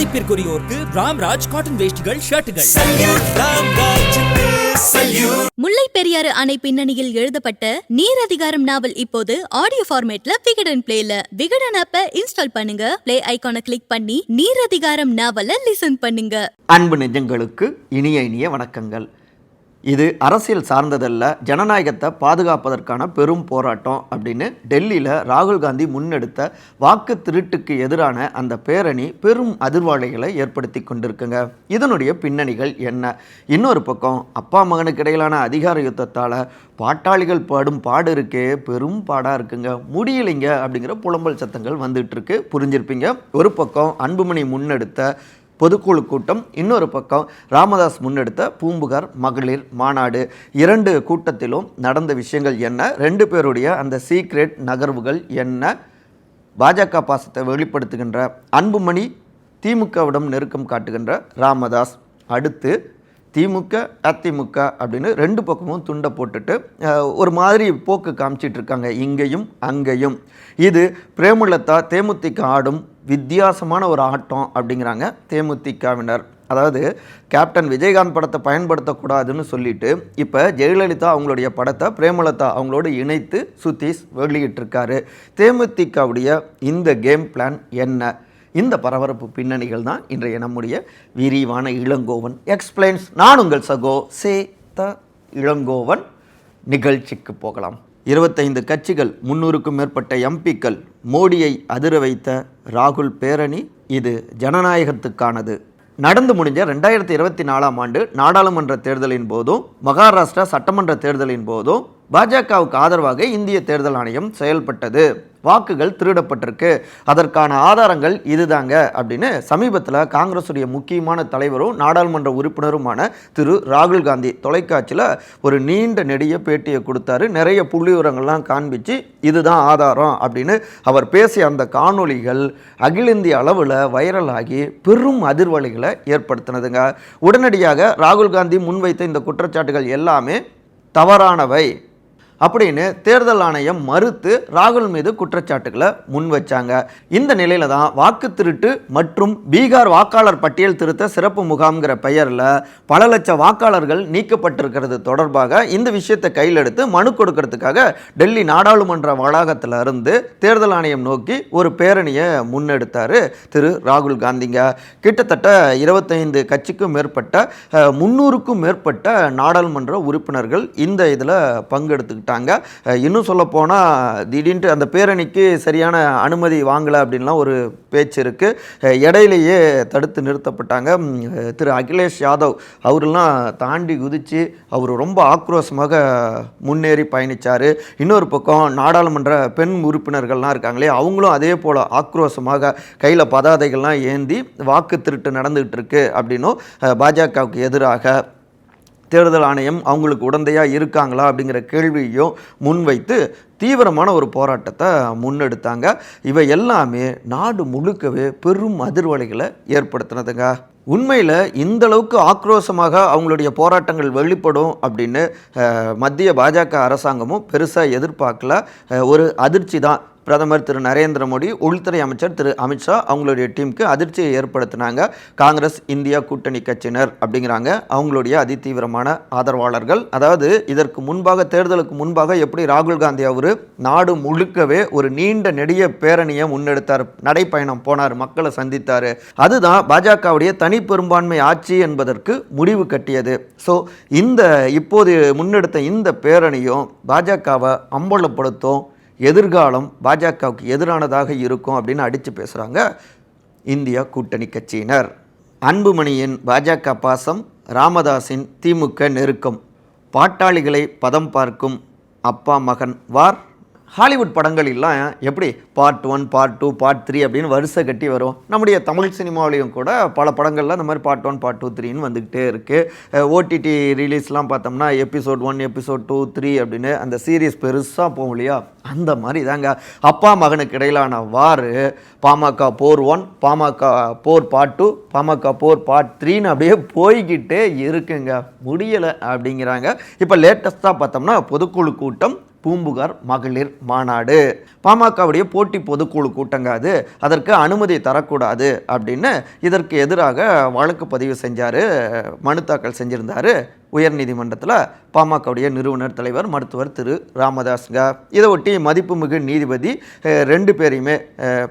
மதிப்பிற்குரியோருக்கு Ramraj cotton வேஷ்டிகள் ஷர்ட்டுகள். முல்லை பெரியாறு அணை பின்னணியில் எழுதப்பட்ட நீர் அதிகாரம் நாவல் இப்போது ஆடியோ ஃபார்மேட்ல விகடன் பிளேல விகடன் ஆப்ப இன்ஸ்டால் பண்ணுங்க. பிளே ஐகானை கிளிக் பண்ணி நீர் அதிகாரம் நாவலை லிசன் பண்ணுங்க. அன்பு நெஞ்சங்களுக்கு இனிய இனிய வணக்கங்கள். இது அரசியல் சார்ந்ததல்ல ஜனநாயகத்தை பாதுகாப்பதற்கான பெரும் போராட்டம் அப்படின்னு டெல்லியில் ராகுல் காந்தி முன்னெடுத்த வாக்கு திருட்டுக்கு எதிரான அந்த பேரணி பெரும் அதிர்வாளைகளை ஏற்படுத்தி கொண்டிருக்குங்க. இதனுடைய பின்னணிகள் என்ன? இன்னொரு பக்கம் அப்பா மகனுக்கு இடையிலான அதிகார யுத்தத்தால் பாட்டாளிகள் பாடும் பாடு இருக்கே பெரும் பாடாக இருக்குங்க. முடியலைங்க அப்படிங்கிற புலம்பல் சத்தங்கள் வந்துட்டு இருக்கு. புரிஞ்சிருப்பீங்க. ஒரு பக்கம் அன்புமணி முன்னெடுத்த பொதுக்குழு கூட்டம் இன்னொரு பக்கம் ராமதாஸ் முன்னெடுத்த பூம்புகார் மகளிர் மாநாடு. இரண்டு கூட்டத்திலும் நடந்த விஷயங்கள் என்ன? ரெண்டு பேருடைய அந்த சீக்ரெட் நகர்வுகள் என்ன? பாஜக பாசத்தை வெளிப்படுத்துகின்ற அன்புமணி திமுகவிடம் நெருக்கம் காட்டுகின்ற ராமதாஸ். அடுத்து திமுக அதிமுக அப்படின்னு ரெண்டு பக்கமும் துண்டை போட்டுட்டு ஒரு மாதிரி போக்கு காமிச்சிட்டு இருக்காங்க. இங்கேயும் அங்கேயும். இது பிரேமலதா தேமுதிக ஆடும் வித்தியாசமான ஒரு ஆட்டம் அப்படிங்கிறாங்க தேமுதிகவினர். அதாவது கேப்டன் விஜயகாந்த் படத்தை பயன்படுத்தக்கூடாதுன்னு சொல்லிட்டு இப்போ ஜெயலலிதா அவங்களுடைய படத்தை பிரேமலதா அவங்களோடு இணைத்து சுதீஷ் வெளியிட்டிருக்காரு. தேமுதிகவுடைய இந்த கேம் பிளான் என்ன? இந்த பரபரப்பு பின்னணிகள் தான் இன்றைய நம்முடைய விரிவான இளங்கோவன் எக்ஸ்பிளைன்ஸ் நான் உங்கள் சகோ சே த இளங்கோவன். நிகழ்ச்சிக்கு போகலாம். இருபத்தைந்து கட்சிகள் முன்னூறுக்கும் மேற்பட்ட எம்பிக்கள் மோடியை அதிர வைத்த ராகுல் பேரணி இது ஜனநாயகத்துக்கானது. நடந்து முடிஞ்ச ரெண்டாயிரத்தி இருபத்தி நாலாம் ஆண்டு நாடாளுமன்ற தேர்தலின் போதும் மகாராஷ்டிரா சட்டமன்ற தேர்தலின் போதும் பாஜகவுக்கு ஆதரவாக இந்திய தேர்தல் ஆணையம் செயல்பட்டது. வாக்குகள் திருடப்பட்டிருக்கு. அதற்கான ஆதாரங்கள் இதுதாங்க அப்படின்னு சமீபத்தில் காங்கிரஸுடைய முக்கியமான தலைவரும் நாடாளுமன்ற உறுப்பினருமான திரு ராகுல் காந்தி தொலைக்காட்சியில் ஒரு நீண்ட நெடிய பேட்டியை கொடுத்தாரு. நிறைய புள்ளி விவரங்கள்லாம் காண்பிச்சு இதுதான் ஆதாரம் அப்படின்னு அவர் பேசிய அந்த காணொளிகள் அகில இந்திய அளவில் வைரலாகி பெரும் அதிர்வலைகளை ஏற்படுத்தினதுங்க. உடனடியாக ராகுல் காந்தி முன்வைத்த இந்த குற்றச்சாட்டுகள் எல்லாமே தவறானவை. அப்படின்னு தேர்தல் ஆணையம் மறுத்து ராகுல் மீது குற்றச்சாட்டுகளை முன் வச்சாங்க. இந்த நிலையில தான் வாக்கு திருட்டு மற்றும் பீகார் வாக்காளர் பட்டியல் திருத்த சிறப்பு முகாம்ங்கிற பெயரில் பல லட்சம் வாக்காளர்கள் நீக்கப்பட்டிருக்கிறது தொடர்பாக இந்த விஷயத்தை கையில் எடுத்து மனு கொடுக்கறதுக்காக டெல்லி நாடாளுமன்ற வளாகத்தில் இருந்து தேர்தல் ஆணையம் நோக்கி ஒரு பேரணியை முன்னெடுத்தார் திரு ராகுல் காந்திங்க. கிட்டத்தட்ட இருபத்தைந்து கட்சிக்கும் மேற்பட்ட முன்னூறுக்கும் மேற்பட்ட நாடாளுமன்ற உறுப்பினர்கள் இந்த இதில் பங்கெடுத்துக்கிட்டாங்க. அஹ், இன்னும் சொல்லப்போனால் திடீர்னு அந்த பேரணிக்கு சரியான அனுமதி வாங்கலை அப்படின்லாம் ஒரு பேச்சு இருக்குது இடையிலேயே தடுத்து நிறுத்தப்பட்டாங்க. திரு அகிலேஷ் யாதவ் அவரெல்லாம் தாண்டி குதித்து அவர் ரொம்ப ஆக்ரோஷமாக முன்னேறி பயணித்தார் இன்னொரு பக்கம் நாடாளுமன்ற பெண் உறுப்பினர்கள்லாம் இருக்காங்களே அவங்களும் அதே போல் ஆக்ரோஷமாக கையில் பதாதைகள்லாம் ஏந்தி வாக்கு திருட்டு நடந்துகிட்டு இருக்கு அப்படின்னும் பாஜகவுக்கு எதிராக தேர்தல் ஆணையம் அவங்களுக்கு உடந்தையாக இருக்காங்களா அப்படிங்கிற கேள்வியையும் முன்வைத்து தீவிரமான ஒரு போராட்டத்தை முன்னெடுத்தாங்க. இவை எல்லாமே நாடு முழுக்கவே பெரும் அதிர்வலைகளை ஏற்படுத்தினதுங்க. உண்மையில் இந்த அளவுக்கு ஆக்ரோஷமாக அவங்களுடைய போராட்டங்கள் வெளிப்படும் அப்படின்னு மத்திய பாஜக அரசாங்கமும் பெருசாக எதிர்பார்க்கல. ஒரு அதிர்ச்சி தான். பிரதமர் திரு நரேந்திர மோடி உள்துறை அமைச்சர் திரு அமித்ஷா அவங்களுடைய டீமுக்கு அதிர்ச்சியை ஏற்படுத்தினாங்க. காங்கிரஸ் இந்தியா கூட்டணி கட்சியினர் அப்படிங்கிறாங்க. அவங்களுடைய அதிதீவிரமான ஆதரவாளர்கள். அதாவது இதற்கு முன்பாக தேர்தலுக்கு முன்பாக எப்படி ராகுல் காந்தி அவர் நாடு முழுக்கவே ஒரு நீண்ட நெடிய பேரணியை முன்னெடுத்தார் நடைப்பயணம் போனார் மக்களை சந்தித்தார். அதுதான் பாஜகவுடைய தனி பெரும்பான்மை ஆட்சி என்பதற்கு முடிவு கட்டியது. ஸோ இந்த இப்போது முன்னெடுத்த இந்த பேரணியும் பாஜகவை அம்பலப்படுத்தும். எதிர்காலம் பாஜகவுக்கு எதிரானதாக இருக்கும் அப்படின்னு அடித்து பேசுகிறாங்க இந்தியா கூட்டணி கட்சியினர். அன்புமணியின் பாஜக பாசம் ராமதாஸின் திமுக நெருக்கம். பாட்டாளிகளை பதம் பார்க்கும் அப்பா மகன் வார். ஹாலிவுட் படங்களெல்லாம் எப்படி? Part one part two part three அப்படின்னு வரிசை கட்டி வரும். நம்முடைய தமிழ் சினிமாவிலையும் கூட பல படங்கள்லாம் இந்த மாதிரி பார்ட் ஒன் பார்ட் டூ த்ரீன்னு வந்துக்கிட்டே இருக்குது ஓடிடி ரிலீஸ்லாம் பார்த்தோம்னா episode one episode two three அப்படின்னு அந்த சீரீஸ் பெருசாக போகும் இல்லையா? அந்த மாதிரி தாங்க. அப்பா மகனுக்கு இடையிலான வாரு பாமக போர் ஒன் பாமக போர் பார்ட் டூ பாமக போர் பார்ட் த்ரீன்னு அப்படியே போய்கிட்டே இருக்குங்க. முடியலை அப்படிங்கிறாங்க. இப்போ லேட்டஸ்ட்டாக பார்த்தோம்னா பொதுக்குழு கூட்டம் பூம்புகார் மகளிர் மாநாடு. பாமகவுடைய போட்டி பொதுக்குழு கூட்டங்க அது அதற்கு அனுமதி தரக்கூடாது அப்படின்னு இதற்கு எதிராக வழக்கு பதிவு செஞ்சார் மனு தாக்கல் செஞ்சிருந்தாரு உயர்நீதிமன்றத்தில் பாமகவுடைய நிறுவனர் தலைவர் மருத்துவர் திரு. ராமதாஸ்ங்க இதை ஒட்டி மதிப்புமிகு நீதிபதி ரெண்டு பேரையுமே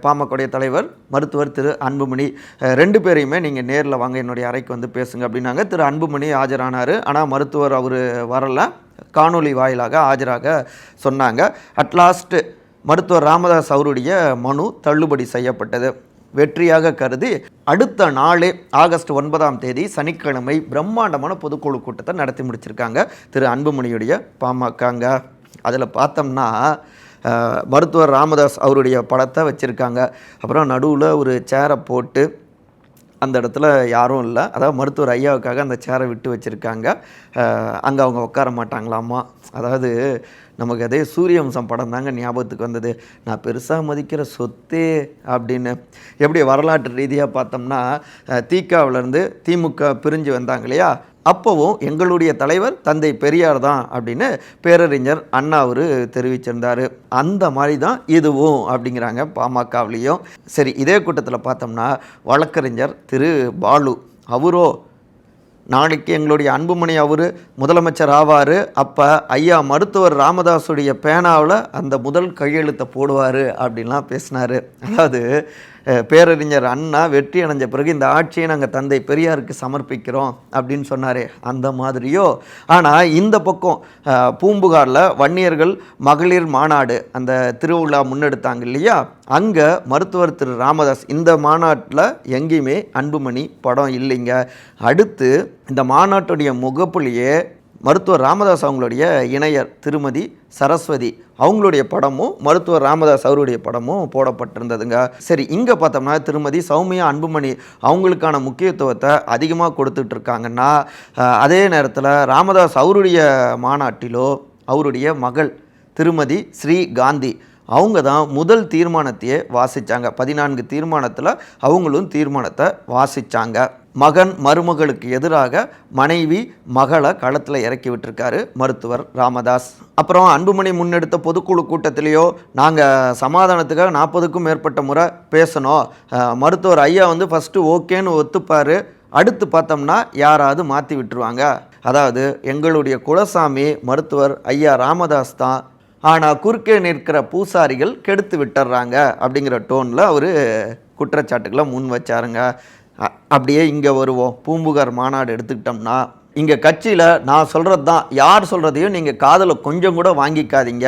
பாமகவுடைய தலைவர் மருத்துவர் திரு. அன்புமணி ரெண்டு பேரையுமே நீங்கள் நேரில் வாங்க என்னுடைய அறைக்கு வந்து பேசுங்க அப்படின்னாங்க. திரு. அன்புமணி ஆஜரானார். ஆனால் மருத்துவர் அவர் வரல. காணொளி வாயிலாக ஆஜராக சொன்னாங்க. அட்லாஸ்ட்டு மருத்துவர் ராமதாஸ் அவருடைய மனு தள்ளுபடி செய்யப்பட்டது. வெற்றியாக கருதி அடுத்த நாளே ஆகஸ்ட் ஒன்பதாம் தேதி சனிக்கிழமை பிரம்மாண்டமான பொதுக்குழு கூட்டத்தை நடத்தி முடிச்சிருக்காங்க. திரு அன்புமணியுடைய பாமகங்க. அதில் பார்த்தோம்னா மருத்துவர் ராமதாஸ் அவருடைய படத்தை வச்சுருக்காங்க. அப்புறம் நடுவில் ஒரு சேரை போட்டு அந்த இடத்துல யாரும் இல்லை. அதாவது மருத்துவர் ஐயாவுக்காக அந்த சேரை விட்டு வச்சுருக்காங்க. அங்கே அவங்க உட்கார மாட்டாங்களாமா? அதாவது நமக்கு அதே சூரியவம்சம் படம் தாங்க ஞாபகத்துக்கு வந்தது. நான் பெருசாக மதிக்கிற சொத்தே அப்படின்னு. எப்படி வரலாற்று ரீதியாக பார்த்தோம்னா அஹ், தீக்காவிலேருந்து திமுக பிரிஞ்சு வந்தாங்க இல்லையா? அப்போவும் எங்களுடைய தலைவர் தந்தை பெரியார் தான் அப்படின்னு பேரறிஞர் அண்ணா அவர் தெரிவிச்சிருந்தார். அந்த மாதிரி தான் இதுவும் அப்படிங்கிறாங்க பாமகவிலையும். சரி இதே கூட்டத்தில் பார்த்தோம்னா வழக்கறிஞர் திரு பாலு. அவரோ நாளைக்கு எங்களுடைய அன்புமணி அவர் முதலமைச்சர் ஆவார். அப்போ ஐயா மருத்துவர் ராமதாஸுடைய பேனாவில் அந்த முதல் கையெழுத்தை போடுவார் அப்படின்லாம் பேசினார். அதாவது பேரறிஞர் அண்ணா வெற்றி அடைஞ்ச பிறகு இந்த ஆட்சியை நாங்கள் தந்தை பெரியாருக்கு சமர்ப்பிக்கிறோம் அப்படின்னு சொன்னார். அந்த மாதிரியோ? ஆனால் இந்த பக்கம் பூம்புகாரில் வன்னியர்கள் மகளிர் மாநாடு அந்த திருவிழா முன்னெடுத்தாங்க இல்லையா? அங்கே மருத்துவர் திரு ராமதாஸ் இந்த மாநாட்டில் எங்கேயுமே அன்புமணி படம் இல்லைங்க. அடுத்து இந்த மாநாட்டுடைய முகப்புலேயே மருத்துவர் ராமதாஸ் அவங்களுடைய இணையர் திருமதி சரஸ்வதி அவங்களுடைய படமும் மருத்துவர் ராமதாஸ் அவருடைய படமும் போடப்பட்டிருந்ததுங்க. சரி இங்கே பார்த்தோம்னா திருமதி சௌமியா அன்புமணி அவங்களுக்கான முக்கியத்துவத்தை அதிகமாக கொடுத்துட்டு இருக்காங்கன்னா அதே நேரத்தில் ராமதாஸ் அவருடைய மாநாட்டிலோ அவருடைய மகள் திருமதி ஸ்ரீ காந்தி அவங்க தான் முதல் தீர்மானத்தையே வாசித்தாங்க பதினான்கு தீர்மானத்தில் அவங்களும் தீர்மானத்தை வாசித்தாங்க மகன் மருமகளுக்கு எதிராக மனைவி மகளை களத்தில் இறக்கி விட்டுருக்காரு மருத்துவர் ராமதாஸ். அப்புறம் அன்புமணி முன்னெடுத்த பொதுக்குழு கூட்டத்திலேயோ நாங்கள் சமாதானத்துக்காக நாற்பதுக்கும் மேற்பட்ட முறை பேசணும். மருத்துவர் ஐயா வந்து ஃபஸ்ட்டு ஓகேன்னு ஒத்துப்பார். அடுத்து பார்த்தோம்னா யாராவது மாற்றி விட்டுருவாங்க. அதாவது எங்களுடைய குலசாமி மருத்துவர் ஐயா ராமதாஸ் தான். ஆனால் குறுக்கே நிற்கிற பூசாரிகள் கெடுத்து விட்டுறாங்க அப்படிங்கிற டோனில் அவர் குற்றச்சாட்டுகளை முன் வச்சாருங்க. அப்படியே இங்கே வருவோம். பூம்புகார் மாநாடு எடுத்துக்கிட்டோம்னா இங்கே கட்சியில் நான் சொல்கிறது தான் யார் சொல்கிறதையும் நீங்கள் காதில் கொஞ்சம் கூட வாங்கிக்காதீங்க.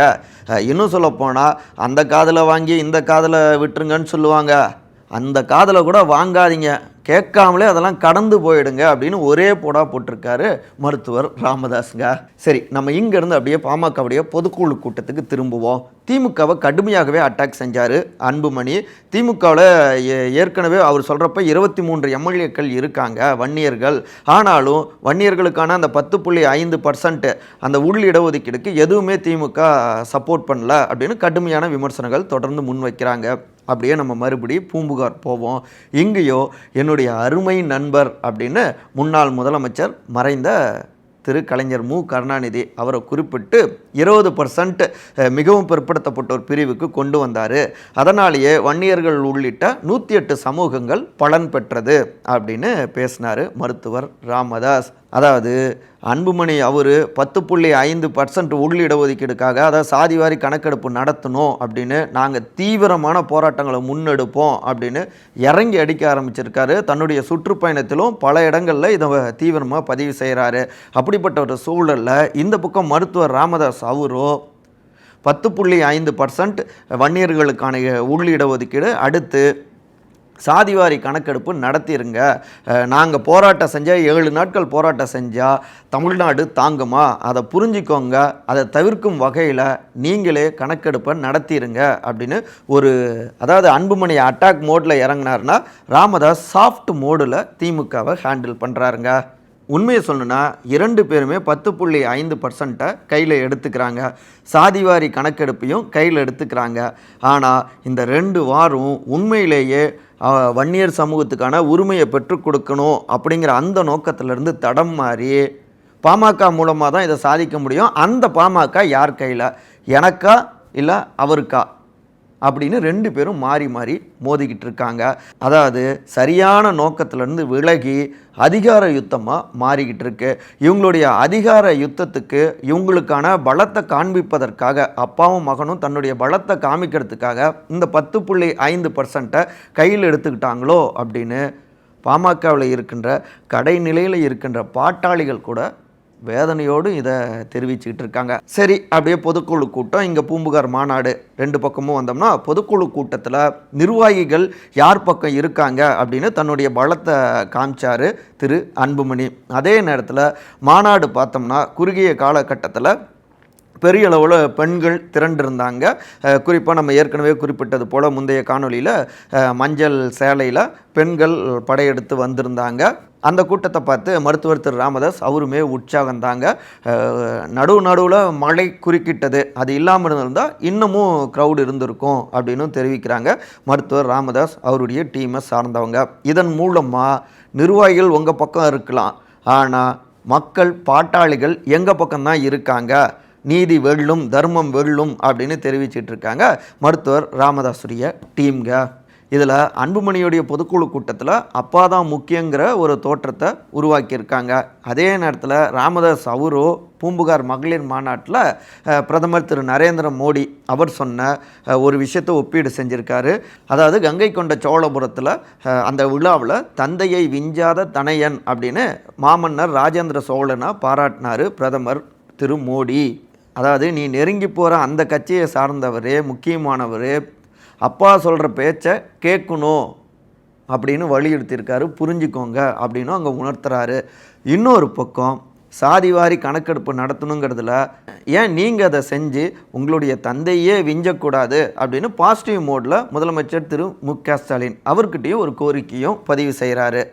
இன்னும் சொல்லப்போனால் அந்த காதில் வாங்கி இந்த காதில் விட்டுருங்கன்னு சொல்லுவாங்க. அந்த காதில் கூட வாங்காதீங்க. கேட்காமலே அதெல்லாம் கடந்து போயிடுங்க அப்படின்னு ஒரே போடா போட்டிருக்காரு மருத்துவர் ராமதாஸுங்க. சரி நம்ம இங்கேருந்து அப்படியே பாமகவுடைய பொதுக்குழு கூட்டத்துக்கு திரும்புவோம். திமுகவை கடுமையாகவே அட்டாக் செஞ்சார் அன்புமணி. திமுகவில் ஏற்கனவே அவர் சொல்கிறப்ப இருபத்தி மூன்று எம்எல்ஏக்கள் இருக்காங்க வன்னியர்கள். ஆனாலும் வன்னியர்களுக்கான அந்த பத்து புள்ளி ஐந்து பர்சன்ட் அந்த உள் இடஒதுக்கீடுக்கு எதுவுமே திமுக சப்போர்ட் பண்ணல அப்படின்னு கடுமையான விமர்சனங்கள் தொடர்ந்து முன்வைக்கிறாங்க. அப்படியே நம்ம மறுபடி பூம்புகார் போவோம். இங்கேயோ என்னுடைய அருமை நண்பர் அப்படின்னு முன்னாள் முதலமைச்சர் மறைந்த திரு கலைஞர் மு. கருணாநிதி அவரை குறிப்பிட்டு இருபது பர்சன்ட் மிகவும் பிற்படுத்தப்பட்டோர் பிரிவுக்கு கொண்டு வந்தார். அதனாலேயே வன்னியர்கள் உள்ளிட்ட நூற்றி எட்டு சமூகங்கள் பலன் பெற்றது அப்படின்னு பேசினார் மருத்துவர் ராமதாஸ். அதாவது அன்புமணி அவர் பத்து புள்ளி ஐந்து பர்சன்ட் உள்ளிடஒதுக்கீடுக்காக அதாவது சாதிவாரி கணக்கெடுப்பு நடத்தணும் அப்படின்னு நாங்கள் தீவிரமான போராட்டங்களை முன்னெடுப்போம் அப்படின்னு இறங்கி அடிக்க ஆரம்பிச்சிருக்காரு. தன்னுடைய சுற்றுப்பயணத்திலும் பல இடங்களில் இதை தீவிரமாக பதிவு செய்கிறாரு அப்படிப்பட்ட ஒரு சூழலில் இந்த பக்கம் மருத்துவர் ராமதாஸ் அவரோ பத்து புள்ளி ஐந்து பர்சன்ட் வன்னியர்களுக்கான உள்ளிடஒதுக்கீடு அடுத்து சாதிவாரி கணக்கெடுப்பு நடத்திருங்க. நாங்கள் போராட்டம் செஞ்சால் ஏழு நாட்கள் போராட்டம் செஞ்சால் தமிழ்நாடு தாங்குமா? அதை புரிஞ்சுக்கோங்க. அதை தவிர்க்கும் வகையில் நீங்களே கணக்கெடுப்பை நடத்திடுங்க அப்படின்னு ஒரு அதாவது அன்புமணி அட்டாக் மோடில் இறங்குனாருன்னா ராமதாஸ் சாஃப்ட் மோடில் திமுகவை ஹேண்டில் பண்ணுறாருங்க உண்மையை சொல்லணும்னா இரண்டு பேருமே பத்து புள்ளி ஐந்து பர்சன்ட்டை கையில் எடுத்துக்கிறாங்க. சாதிவாரி கணக்கெடுப்பையும் கையில் எடுத்துக்கிறாங்க. ஆனால் இந்த ரெண்டு வாரம் உண்மையிலேயே வன்னியர் சமூகத்துக்கான உரிமையை பெற்றுக் கொடுக்கணும் அப்படிங்கிற அந்த நோக்கத்திலிருந்து தடம் மாறி பாமக மூலமாக தான் இதை சாதிக்க முடியும். அந்த பாமக யார் கையில்? எனக்கா இல்லை அவருக்கா? அப்படின்னு ரெண்டு பேரும் மாறி மாறி மோதிக்கிட்டு இருக்காங்க. அதாவது சரியான நோக்கத்திலேருந்து விலகி அதிகார யுத்தமாக மாறிக்கிட்டு இருக்கு. இவங்களுடைய அதிகார யுத்தத்துக்கு இவங்களுக்கான பலத்தை காண்பிப்பதற்காக அப்பாவும் மகனும் தன்னுடைய பலத்தை காமிக்கிறதுக்காக இந்த பத்து புள்ளி ஐந்து பர்சன்ட்டை கையில் எடுத்துக்கிட்டாங்களோ அப்படின்னு பாமகவில் இருக்கின்ற கடைநிலையில் இருக்கின்ற பாட்டாளிகள் கூட வேதனையோடு இதை தெரிவிச்சுக்கிட்டு இருக்காங்க. சரி அப்படியே பொதுக்குழு கூட்டம். இங்கே பூம்புகார் மாநாடு ரெண்டு பக்கமும் வந்தோம்னா பொதுக்குழு கூட்டத்தில் நிர்வாகிகள் யார் பக்கம் இருக்காங்க அப்படின்னு தன்னுடைய பலத்தை காமிச்சாரு திரு அன்புமணி. அதே நேரத்தில் மாநாடு பார்த்தோம்னா குறுகிய காலகட்டத்தில் பெரிய அளவில் பெண்கள் திரண்டிருந்தாங்க. குறிப்பாக நம்ம ஏற்கனவே குறிப்பிட்டது போல் முந்தைய காணொளியில் மஞ்சள் சேலையில் பெண்கள் படையெடுத்து வந்திருந்தாங்க. அந்த கூட்டத்தை பார்த்து மருத்துவர் திரு. ராமதாஸ் அவருமே உற்சாகந்தாங்க. நடுவு நடுவில் மழை குறுக்கிட்டது. அது இல்லாமல் இருந்தால் இன்னமும் க்ரௌடு இருந்திருக்கும் அப்படின்னு தெரிவிக்கிறாங்க மருத்துவர் ராமதாஸ் அவருடைய டீமை சார்ந்தவங்க. இதன் மூலமாக நிர்வாகிகள் உங்கள் பக்கம் இருக்கலாம். ஆனால் மக்கள் பாட்டாளிகள் எங்கள் பக்கம்தான் இருக்காங்க? நீதி வெல்லும் தர்மம் வெல்லும் அப்படின்னு தெரிவிச்சிட்ருக்காங்க மருத்துவர் ராமதாசுடைய டீம்ங்க இதில் அன்புமணியுடைய பொதுக்குழு கூட்டத்தில் அப்பா தான் முக்கியங்கிற ஒரு தோற்றத்தை உருவாக்கியிருக்காங்க. அதே நேரத்தில் ராமதாஸ் அவரோ பூம்புகார் மகளிர் மாநாட்டில் பிரதமர் திரு நரேந்திர மோடி அவர் சொன்ன ஒரு விஷயத்தை ஒப்பீடு செஞ்சுருக்காரு. அதாவது கங்கை கொண்ட சோழபுரத்தில் அந்த விழாவில் தந்தையை விஞ்சாத தனையன் அப்படின்னு மாமன்னர் ராஜேந்திர சோழனை பாராட்டினார் பிரதமர் திரு மோடி. அதாவது நீ நெருங்கி போகிற அந்த கட்சியை சார்ந்தவர் முக்கியமானவர் அப்பா சொல்கிற பேச்சை கேட்கணும் அப்படின்னு வலியுறுத்தியிருக்காரு. புரிஞ்சுக்கோங்க அப்படின்னு அங்கே உணர்த்துறாரு. இன்னொரு பக்கம் சாதிவாரி கணக்கெடுப்பு நடத்தணுங்கிறதுல ஏன் நீங்கள் அதை செஞ்சு உங்களுடைய தந்தையே விஞ்சக்கூடாது அப்படின்னு பாசிட்டிவ் மோடில் முதலமைச்சர் திரு மு க ஸ்டாலின் அவர்கிட்டயும் ஒரு கோரிக்கையும் பதிவு செய்கிறாரு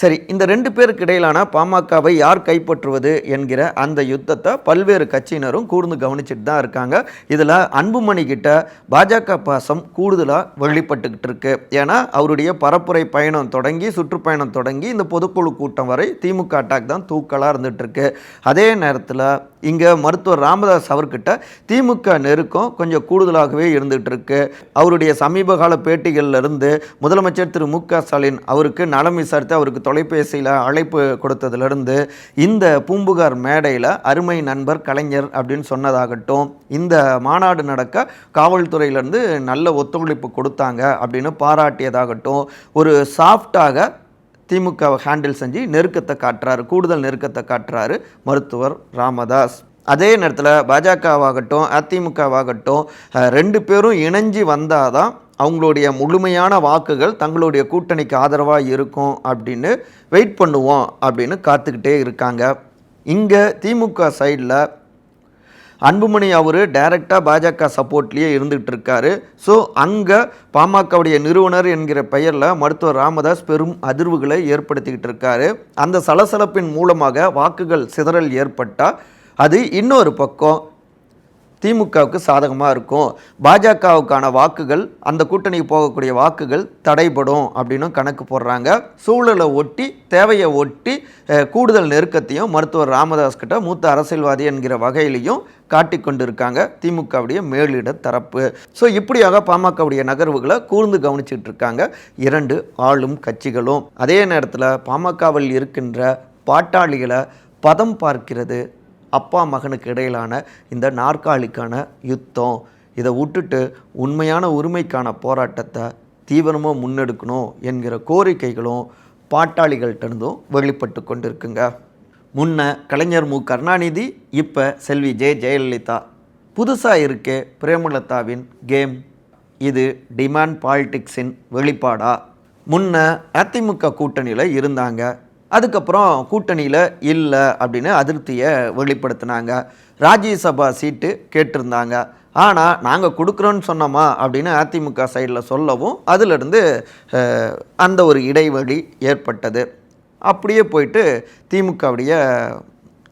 சரி இந்த ரெண்டு பேருக்கு இடையிலான பாமகவை யார் கைப்பற்றுவது என்கிற அந்த யுத்தத்தை பல்வேறு கட்சியினரும் கூர்ந்து கவனிச்சுட்டு தான் இருக்காங்க. இதில் அன்புமணி கிட்ட பாஜக பாசம் கூடுதலாக வெளிப்பட்டுக்கிட்டு இருக்கு. ஏன்னா அவருடைய பரப்புரை பயணம் தொடங்கி சுற்றுப்பயணம் தொடங்கி இந்த பொதுக்குழு கூட்டம் வரை திமுக அட்டாக் தான் தூக்கலாக இருந்துகிட்டு இருக்கு. அதே நேரத்தில் இங்கே மருத்துவர் ராமதாஸ் அவர்கிட்ட திமுக நெருக்கம் கொஞ்சம் கூடுதலாகவே இருந்துகிட்டு இருக்கு. அவருடைய சமீபகால பேட்டிகளிலிருந்து முதலமைச்சர் திரு மு க ஸ்டாலின் அவருக்கு நலம் விசாரித்து அவருக்கு தொலைபேசியில் அழைப்பு கொடுத்ததுலேருந்து இந்த பூம்புகார் மேடையில் அருமை நண்பர் கலைஞர் அப்படின்னு சொன்னதாகட்டும் இந்த மாநாடு நடக்க காவல்துறையிலேருந்து நல்ல ஒத்துழைப்பு கொடுத்தாங்க அப்படின்னு பாராட்டியதாகட்டும் ஒரு சாஃப்டாக திமுகவை ஹேண்டில் செஞ்சு நெருக்கத்தை காட்டுறாரு கூடுதல் நெருக்கத்தை காட்டுறாரு மருத்துவர் ராமதாஸ். அதே நேரத்தில் பாஜகவாகட்டும் அதிமுகவாகட்டும் ரெண்டு பேரும் இணைஞ்சு வந்தாதான் அவங்களுடைய முழுமையான வாக்குகள் தங்களுடைய கூட்டணிக்கு ஆதரவாக இருக்கும் அப்படின்னு வெயிட் பண்ணுவோம் அப்படின்னு காத்துக்கிட்டே இருக்காங்க. இங்கே திமுக சைடில் அன்புமணி அவர் டைரெக்டாக பாஜக சப்போர்ட்லேயே இருந்துகிட்டு இருக்காரு ஸோ அங்கே பாமகவுடைய நிறுவனர் என்கிற பெயரில் மருத்துவர் ராமதாஸ் பெரும் அதிர்வுகளை ஏற்படுத்திக்கிட்டு இருக்காரு அந்த சலசலப்பின் மூலமாக வாக்குகள் சிதறல் ஏற்பட்டால் அது இன்னொரு பக்கம். திமுகவுக்கு சாதகமாக இருக்கும். பாஜகவுக்கான வாக்குகள் அந்த கூட்டணிக்கு போகக்கூடிய வாக்குகள் தடைபடும் அப்படின்னு கணக்கு போடுறாங்க. சூழலை ஒட்டி தேவையை ஒட்டி கூடுதல் நெருக்கத்தையும் மருத்துவர் ராமதாஸ் கிட்ட மூத்த அரசியல்வாதி என்கிற வகையிலையும் காட்டிக் கொண்டிருக்காங்க திமுகவுடைய மேலிட தரப்பு. ஸோ இப்படியாக பாமகவுடைய நகர்வுகளை கூர்ந்து கவனிச்சிட்டு இருக்காங்க இரண்டு ஆளும் கட்சிகளும். அதே நேரத்தில் பாமகவில் இருக்கின்ற பாட்டாளிகளை பதம் பார்க்கிறது அப்பா மகனுக்கு இடையிலான இந்த நாற்காலிக்கான யுத்தம் இதை விட்டுட்டு உண்மையான உரிமைக்கான போராட்டத்தை தீவிரமாக முன்னெடுக்கணும் என்கிற கோரிக்கைகளும் பாட்டாளிகள்கிட்டருந்தும் வெளிப்பட்டு கொண்டிருக்குங்க. முன்ன கலைஞர் மு. கருணாநிதி இப்போ செல்வி ஜெய ஜெயலலிதா. புதுசாக இருக்கே பிரேமலதாவின் கேம். இது டிமாண்ட் பாலிட்டிக்ஸின் வெளிப்பாடா. முன்ன அதிமுக கூட்டணியில் இருந்தாங்க அதுக்கப்புறம் கூட்டணியில் இல்லை அப்படின்னு அதிருப்தியை வெளிப்படுத்தினாங்க. ராஜ்யசபா சீட்டு கேட்டிருந்தாங்க. ஆனால் நாங்கள் கொடுக்குறோன்னு சொன்னோமா அப்படின்னு அதிமுக சைடில் சொல்லவும் அதிலிருந்து அந்த ஒரு இடைவெளி ஏற்பட்டது. அப்படியே போயிட்டு திமுகவுடைய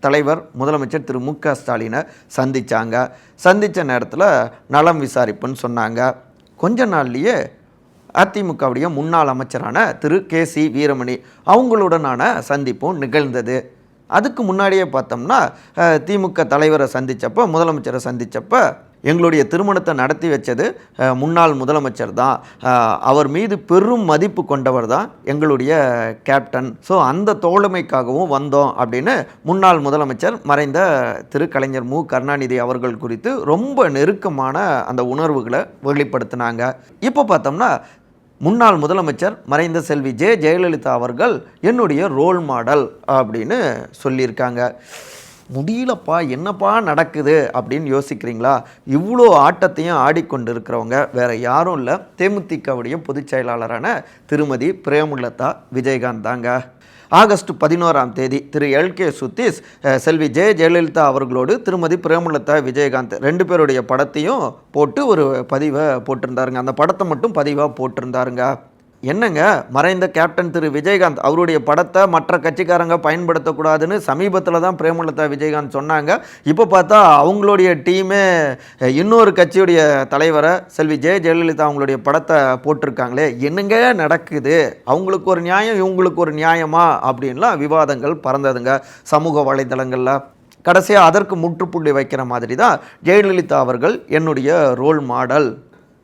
தலைவர் முதலமைச்சர் திரு. மு. க. ஸ்டாலினை சந்தித்தாங்க சந்தித்த நேரத்தில் நலம் விசாரிப்புன்னு சொன்னாங்க. கொஞ்ச நாள்லேயே அதிமுகவுடைய முன்னாள் அமைச்சரான திரு கே சி வீரமணி அவங்களுடனான சந்திப்பும் நிகழ்ந்தது. அதுக்கு முன்னாடியே பார்த்தோம்னா திமுக தலைவரை சந்தித்தப்போ முதலமைச்சரை சந்தித்தப்போ எங்களுடைய திருமணத்தை நடத்தி வச்சது முன்னாள் முதலமைச்சர் தான். அவர் மீது பெரும் மதிப்பு கொண்டவர் தான் எங்களுடைய கேப்டன். ஸோ அந்த தோழமைக்காகவும் வந்தோம் அப்படின்னு முன்னாள் முதலமைச்சர் மறைந்த திரு கலைஞர் மு. கருணாநிதி அவர்கள் குறித்து ரொம்ப நெருக்கமான அந்த உணர்வுகளை வெளிப்படுத்தினாங்க. இப்போ பார்த்தோம்னா முன்னாள் முதலமைச்சர் மறைந்த செல்வி ஜெ ஜெயலலிதா அவர்கள் என்னுடைய ரோல் மாடல் அப்படின்னு சொல்லியிருக்காங்க. முடியலப்பா என்னப்பா நடக்குது அப்படின்னு யோசிக்கிறீங்களா? இவ்வளோ ஆட்டத்தையும் ஆடிக்கொண்டு இருக்கிறவங்க வேறு யாரும் இல்லை. தேமுதிகவுடைய பொதுச் செயலாளரான திருமதி பிரேமுல்லதா விஜயகாந்த் தாங்க. ஆகஸ்ட் பதினோராம் தேதி திரு எல் கே சுத்தீஸ் செல்வி ஜெய ஜெயலலிதா அவர்களோடு திருமதி பிரேமலதா விஜயகாந்த் ரெண்டு பேருடைய படத்தையும் போட்டு ஒரு பதிவை போட்டிருந்தாருங்க. அந்த படத்தை மட்டும் பதிவாக போட்டிருந்தாருங்க. என்னங்க மறைந்த கேப்டன் திரு விஜயகாந்த் அவருடைய படத்தை மற்ற கட்சிக்காரங்க பயன்படுத்தக்கூடாதுன்னு சமீபத்தில் தான் பிரேமலதா விஜயகாந்த் சொன்னாங்க. இப்போ பார்த்தா அவங்களுடைய டீமே இன்னொரு கட்சியுடைய தலைவரை செல்வி ஜெய ஜெயலலிதா அவங்களுடைய படத்தை போட்டிருக்காங்களே. என்னங்க நடக்குது? அவங்களுக்கு ஒரு நியாயம் இவங்களுக்கு ஒரு நியாயமா? அப்படின்லாம் விவாதங்கள் பறந்ததுங்க சமூக வலைதளங்களில். கடைசியாக அதற்கு முற்றுப்புள்ளி வைக்கிற மாதிரி தான் ஜெயலலிதா அவர்கள் என்னுடைய ரோல் மாடல்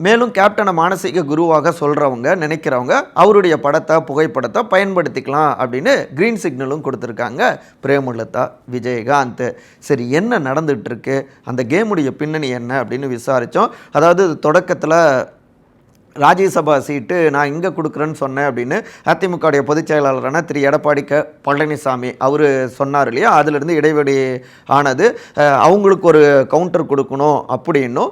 மேலும் கேப்டனை மானசீக குருவாக சொல்கிறவங்க நினைக்கிறவங்க அவருடைய படத்தை புகைப்படத்தை பயன்படுத்திக்கலாம் அப்படின்னு க்ரீன் சிக்னலும் கொடுத்துருக்காங்க. பிரேமலதா விஜயகாந்த். சரி என்ன நடந்துகிட்ருக்கு அந்த கேமுடைய பின்னணி என்ன அப்படின்னு விசாரித்தோம் அதாவது தொடக்கத்தில் ராஜ்யசபா சீட்டு நான் இங்கே கொடுக்குறேன்னு சொன்னேன் அப்படின்னு அதிமுகவுடைய பொதுச் செயலாளரான திரு. எடப்பாடி க பழனிசாமி அவர் சொன்னார் இல்லையா? அதிலிருந்து இடைவெளி ஆனது அவங்களுக்கு ஒரு கவுண்டர் கொடுக்கணும் அப்படின்னும்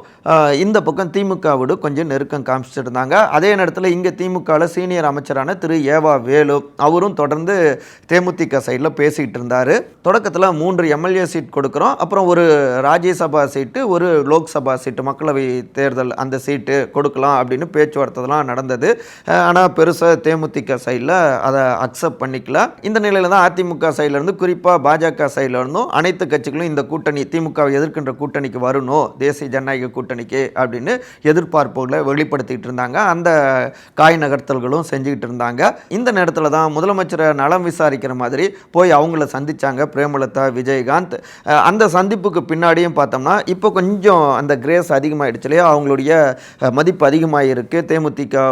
இந்த பக்கம் திமுகவோடு கொஞ்சம் நெருக்கம் காமிச்சிருந்தாங்க அதே நேரத்தில் இங்கே திமுகவில் சீனியர் அமைச்சரான திரு. ஏவா வேலு அவரும் தொடர்ந்து தேமுதிக சைடில் பேசிகிட்டு இருந்தார் தொடக்கத்தில் மூன்று எம்எல்ஏ சீட் கொடுக்குறோம். அப்புறம் ஒரு ராஜ்யசபா சீட்டு ஒரு லோக்சபா சீட்டு மக்களவை தேர்தல் அந்த சீட்டு கொடுக்கலாம் அப்படின்னு பேச்சு பேச்சுவார்த்தைலாம் நடந்தது. ஆனால் பெருசாக தேமுதிக சைடில் அதை அக்செப்ட் பண்ணிக்கல. இந்த நிலையில் தான் அதிமுக சைட்லேருந்து குறிப்பாக பாஜக சைடில் இருந்தும் அனைத்து கட்சிகளும் இந்த கூட்டணி திமுகவை எதிர்க்கின்ற கூட்டணிக்கு வரணும். தேசிய ஜனநாயக கூட்டணிக்கு அப்படின்னு எதிர்பார்ப்புகளை வெளிப்படுத்திக்கிட்டு இருந்தாங்க. அந்த காய் நகர்த்தல்களும் செஞ்சுக்கிட்டு இருந்தாங்க. இந்த நேரத்தில் தான் முதலமைச்சரை நலம் விசாரிக்கிற மாதிரி போய் அவங்கள சந்திச்சாங்க பிரேமலதா விஜயகாந்த். அந்த சந்திப்புக்கு பின்னாடியும் பார்த்தோம்னா இப்போ கொஞ்சம் அந்த கிரேஸ் அதிகமாகிடுச்சு இல்லையா? அவங்களுடைய மதிப்பு அதிகமாக இருக்குது தேமுதிக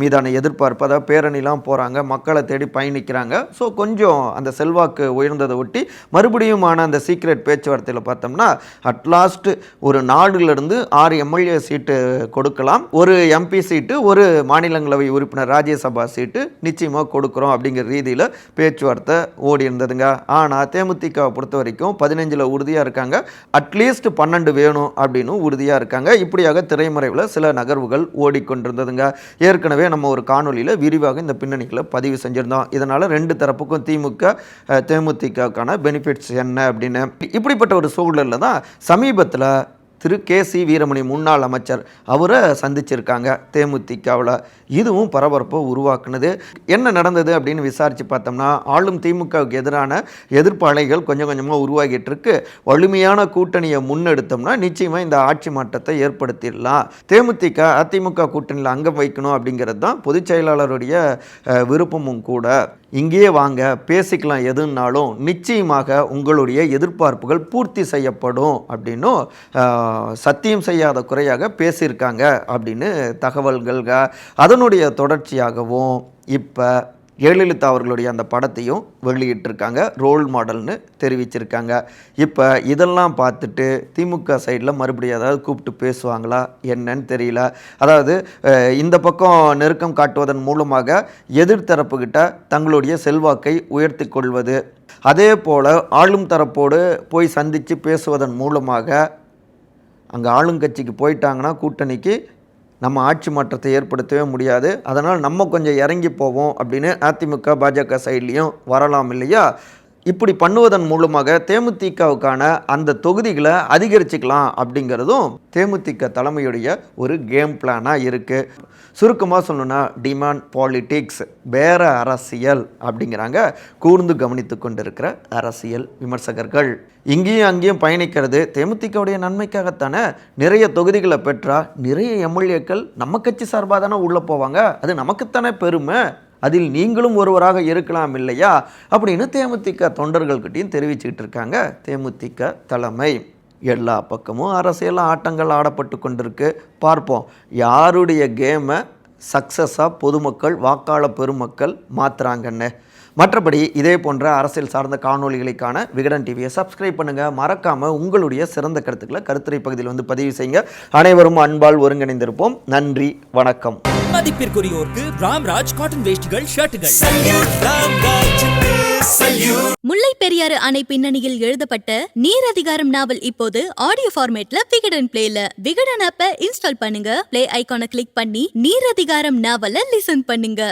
மீதான எதிர்பார்ப்பு அதாவது பேரணிலாம் போகிறாங்க மக்களை தேடி பயணிக்கிறாங்க. ஸோ கொஞ்சம் அந்த செல்வாக்கு உயர்ந்ததை ஒட்டி மறுபடியுமான அந்த சீக்ரெட் பேச்சுவார்த்தையில் பார்த்தோம்னா அட்லாஸ்ட் ஒரு நாடுலேருந்து ஆறு எம்எல்ஏ சீட்டு கொடுக்கலாம். ஒரு எம்பி சீட்டு ஒரு மாநிலங்களவை உறுப்பினர் ராஜ்யசபா சீட்டு நிச்சயமாக கொடுக்குறோம் அப்படிங்கிற ரீதியில் பேச்சுவார்த்தை ஓடி இருந்ததுங்க. ஆனால் தேமுதிகவை பொறுத்த வரைக்கும் பதினஞ்சில் உறுதியாக இருக்காங்க. அட்லீஸ்ட் பன்னெண்டு வேணும் அப்படின்னு உறுதியாக இருக்காங்க. இப்படியாக திரைமறைவில் சில நகர்வுகள் ஓடி ஓடிக்கொண்டிருந்ததுங்க. ஏற்கனவே நம்ம ஒரு காணொலியில் விரிவாக இந்த பின்னணிகளை பதிவு செஞ்சுருந்தோம். இதனால் ரெண்டு தரப்புக்கும் திமுக தேமுதிகக்கான பெனிஃபிட்ஸ் என்ன அப்படின்னு. இப்படிப்பட்ட ஒரு சூழலில் தான் சமீபத்தில் திரு கே சி வீரமணி முன்னாள் அமைச்சர் அவரை சந்திச்சிருக்காங்க. தேமுதிகவில். இதுவும் பரபரப்பை உருவாக்குனது. என்ன நடந்தது அப்படின்னு விசாரித்து பார்த்தோம்னா ஆளும் திமுகவுக்கு எதிரான எதிர்ப்பு அலைகள் கொஞ்சம் கொஞ்சமாக உருவாகிட்டு இருக்கு வலிமையான கூட்டணியை முன்னெடுத்தோம்னா நிச்சயமாக இந்த ஆட்சி மாற்றத்தை ஏற்படுத்திடலாம். தேமுதிக அதிமுக கூட்டணியில் அங்கம் வைக்கணும் அப்படிங்கிறது தான் பொதுச் செயலாளருடைய விருப்பமும் கூட. இங்கேயே வாங்க பேசிக்கலாம் எதுனாலும் நிச்சயமாக உங்களுடைய எதிர்பார்ப்புகள் பூர்த்தி செய்யப்படும் அப்படின்னும் சத்தியம் செய்யாத குறையாக பேசியிருக்காங்க அப்படின்னு தகவல்கள்க அதனுடைய தொடர்ச்சியாகவும் இப்போ ஜெயலலிதா அவர்களுடைய அந்த படத்தையும் வெளியிட்டிருக்காங்க ரோல் மாடல்னு தெரிவிச்சிருக்காங்க. இப்போ இதெல்லாம் பார்த்துட்டு திமுக சைடில் மறுபடியும் ஏதாவது கூப்பிட்டு பேசுவாங்களா என்னன்னு தெரியல. அதாவது இந்த பக்கம் நெருக்கம் காட்டுவதன் மூலமாக எதிர்த்தரப்புக்கிட்ட தங்களுடைய செல்வாக்கை உயர்த்தி கொள்வது. அதே போல் ஆளும் தரப்போடு போய் சந்தித்து பேசுவதன் மூலமாக அங்கே ஆளுங்கட்சிக்கு போயிட்டாங்கன்னா கூட்டணிக்கு நம்ம ஆட்சி மாற்றத்தை ஏற்படுத்தவே முடியாது. அதனால் நம்ம கொஞ்சம் இறங்கி போவோம் அப்படின்னு அதிமுக பாஜக சைட்லேயும் வரலாம் இல்லையா? இப்படி பண்ணுவதன் மூலமாக தேமுதிகவுக்கான அந்த தொகுதிகளை அதிகரிச்சுக்கலாம் அப்படிங்கிறதும் தேமுதிக தலைமையுடைய ஒரு கேம் பிளானாக இருக்குது சுருக்கமாக சொல்லணும்னா டிமாண்ட் பாலிட்டிக்ஸ் வேற அரசியல் அப்படிங்கிறாங்க. கூர்ந்து கவனித்து கொண்டிருக்கிற அரசியல் விமர்சகர்கள். இங்கேயும் அங்கேயும் பயணிக்கிறது தேமுதிகவுடைய நன்மைக்காகத்தானே. நிறைய தொகுதிகளை பெற்றால் நிறைய எம்எல்ஏக்கள் நம்ம கட்சி சார்பாக தானே உள்ளே போவாங்க. அது நமக்குத்தானே பெருமை. அதில் நீங்களும் ஒருவராக இருக்கலாம் இல்லையா? அப்படின்னு தேமுதிக தொண்டர்கள்கிட்டையும் தெரிவிச்சுக்கிட்டு இருக்காங்க. தேமுதிக தலைமை. எல்லா பக்கமும் அரசியல் ஆட்டங்கள் ஆடப்பட்டு கொண்டிருக்கு. பார்ப்போம். யாருடைய கேமை சக்ஸஸாக பொதுமக்கள் வாக்காள பெருமக்கள் மாற்றுறாங்கன்னு மற்றபடி இதே போன்ற அரசியல் சார்ந்த காணொளிகளுக்கான விகடன் டிவியை சப்ஸ்கிரைப் பண்ணுங்கள் மறக்காமல் உங்களுடைய சிறந்த கருத்துக்களை கருத்துரை பகுதியில் வந்து பதிவு செய்யுங்க. அனைவரும் அன்பால் ஒருங்கிணைந்திருப்போம். நன்றி வணக்கம். மதிப்பிற்குரியோருக்கு ராம்ராஜ் காட்டன் வேஷ்டிகள் ஷர்ட்டுகள் முல்லை பெரியாறு அணை பின்னணியில் எழுதப்பட்ட நீர் அதிகாரம் நாவல் இப்போது ஆடியோ ஃபார்மேட்ல விகடன் பிளேல விகடன் ஆப்பை இன்ஸ்டால் பண்ணுங்க. பிளே ஐகானை கிளிக் பண்ணி நீர் அதிகாரம் நாவலை லிசன் பண்ணுங்க.